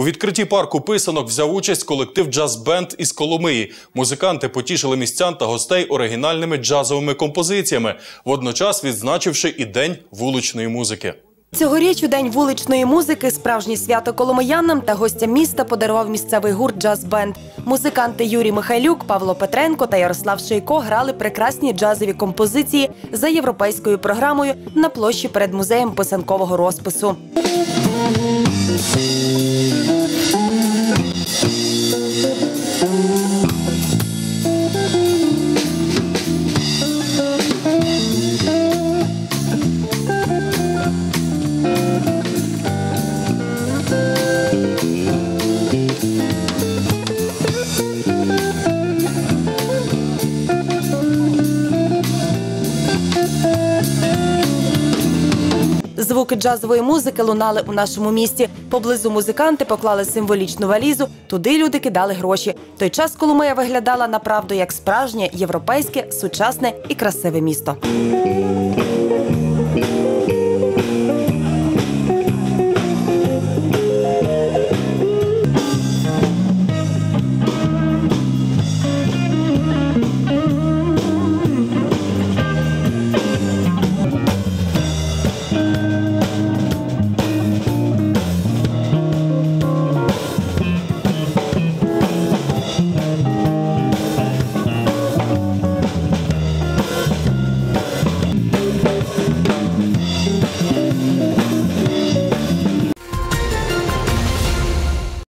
У відкритті парку писанок взяв участь колектив джаз-бенд із Коломиї. Музиканти потішили містян та гостей оригінальними джазовими композиціями, водночас відзначивши і день вуличної музики. Цьогоріч у день вуличної музики справжнє свято коломиянам та гостям міста подарував місцевий гурт Джаз-бенд. Музиканти Юрій Михайлюк, Павло Петренко та Ярослав Шийко грали прекрасні джазові композиції за європейською програмою на площі перед музеєм писанкового розпису. Звуки джазової музики лунали у нашому місті. Поблизу музиканти поклали символічну валізу. Туди люди кидали гроші. Той час Коломия виглядала направду як справжнє європейське, сучасне і красиве місто.